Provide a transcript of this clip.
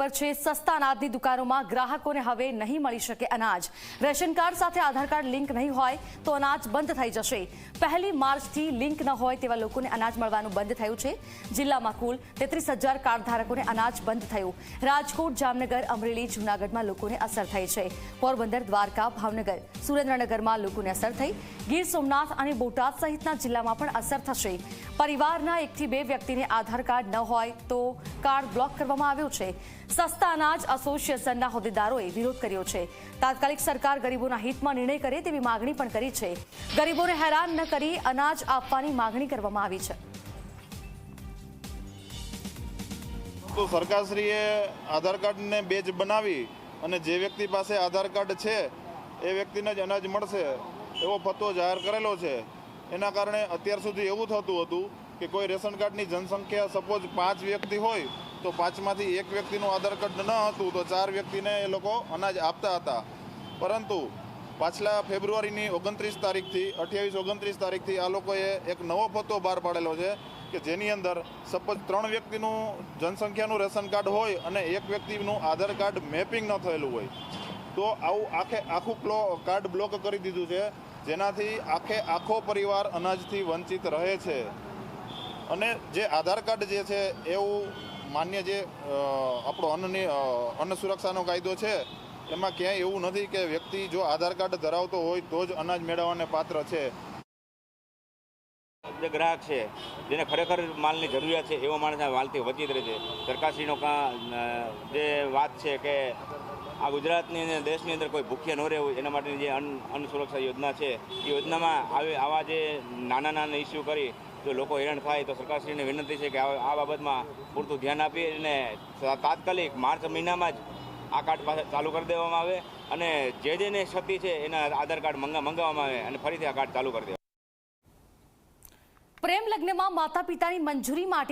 પર છે સસ્તા અનાજની દુકાનોમાં ગ્રાહકોને હવે નહીં મળી શકે અનાજ. રેશન કાર્ડ સાથે આધાર કાર્ડ લિંક નહીં હોય તો અનાજ બંધ થઈ જશે. પહેલી માર્ચથી લિંક ન હોય તેવા લોકોને અનાજ મળવાનું બંધ થયું છે. જિલ્લામાં કુલ તેત્રીસ હજાર કાર્ડ ધારકોને અનાજ બંધ થયું. રાજકોટ, જામનગર, અમરેલી, જૂનાગઢમાં લોકોને અસર થઈ છે. પોરબંદર, દ્વારકા, ભાવનગર, સુરેન્દ્રનગરમાં લોકોને અસર થઈ. ગીર સોમનાથ અને બોટાદ સહિતના જિલ્લામાં પણ અસર થશે. પરિવારના એકથી બે વ્યક્તિને આધાર કાર્ડ ન હોય તો કાર્ડ બ્લોક કરવામાં આવ્યું છે. સસ્તા અનાજ એસોસિએશનના હોદ્દેદારોએ વિરોધ કર્યો છે. તાત્કાલિક સરકાર ગરીબોના હિતમાં નિર્ણય કરે તેવી માગણી પણ કરી છે. ગરીબોને હેરાન ન કરી અનાજ આપવાની માગણી કરવામાં આવી છે. તો સરકારશ્રીએ આધાર કાર્ડને બેજ બનાવી અને જે વ્યક્તિ પાસે આધાર કાર્ડ છે, એ વ્યક્તિને જ અનાજ મળશે એવો ફતવો જાહેર કરેલો છે. એના કારણે અત્યાર સુધી એવું થતું હતું કે કોઈ રેશન કાર્ડની જનસંખ્યા સપોઝ પાંચ વ્યક્તિ હોય, તો પાંચમાંથી એક વ્યક્તિનું આધાર કાર્ડ ન હતું, તો ચાર વ્યક્તિને એ લોકો અનાજ આપતા હતા. પરંતુ પાછલા ફેબ્રુઆરીની ઓગણત્રીસ તારીખથી, અઠ્યાવીસ ઓગણત્રીસ તારીખથી આ લોકોએ એક નવો પત્તો બહાર પાડેલો છે કે જેની અંદર સપોઝ ત્રણ વ્યક્તિનું જનસંખ્યાનું રેશન કાર્ડ હોય અને એક વ્યક્તિનું આધાર કાર્ડ મેપિંગ ન થયેલું હોય, તો આવું આખે આખું ક્લો કાર્ડ બ્લોક કરી દીધું છે, જેનાથી આખે આખો પરિવાર અનાજથી વંચિત રહે છે. અને જે આધાર કાર્ડ જે છે, એવું માન્ય જે આપણો અન્નની અન્ન સુરક્ષાનો કાયદો છે, એમાં ક્યાંય એવું નથી કે વ્યક્તિ જો આધાર કાર્ડ ધરાવતો હોય તો જ અનાજ મેળવવાને પાત્ર છે. જે ગ્રાહક છે, જેને ખરેખર માલની જરૂરિયાત છે, એવો માણસ માલથી વચિત રહે છે. સરકારશ્રીનો જે વાત છે કે આ ગુજરાતની અને દેશની અંદર કોઈ ભૂખ્યા ન રહેવું, એના માટેની જે અન્ન અન્ન સુરક્ષા યોજના છે, એ યોજનામાં આવી, આવા જે નાના નાના ઇસ્યુ કરી જો લોકો હેરાન થાય તો સરકારશ્રીને વિનંતી છે કે આ બાબતમાં પૂરતું ધ્યાન આપી અને તાત્કાલિક માર્ચ મહિનામાં જ આ કાર્ડ ચાલુ કરી દેવામાં આવે અને જે જેને ક્ષતિ છે એના આધાર કાર્ડ મંગા મંગાવવામાં આવે અને ફરીથી આ કાર્ડ ચાલુ કરી દેવા પ્રેમ લગ્નમાં માતા પિતાની મંજૂરી માટે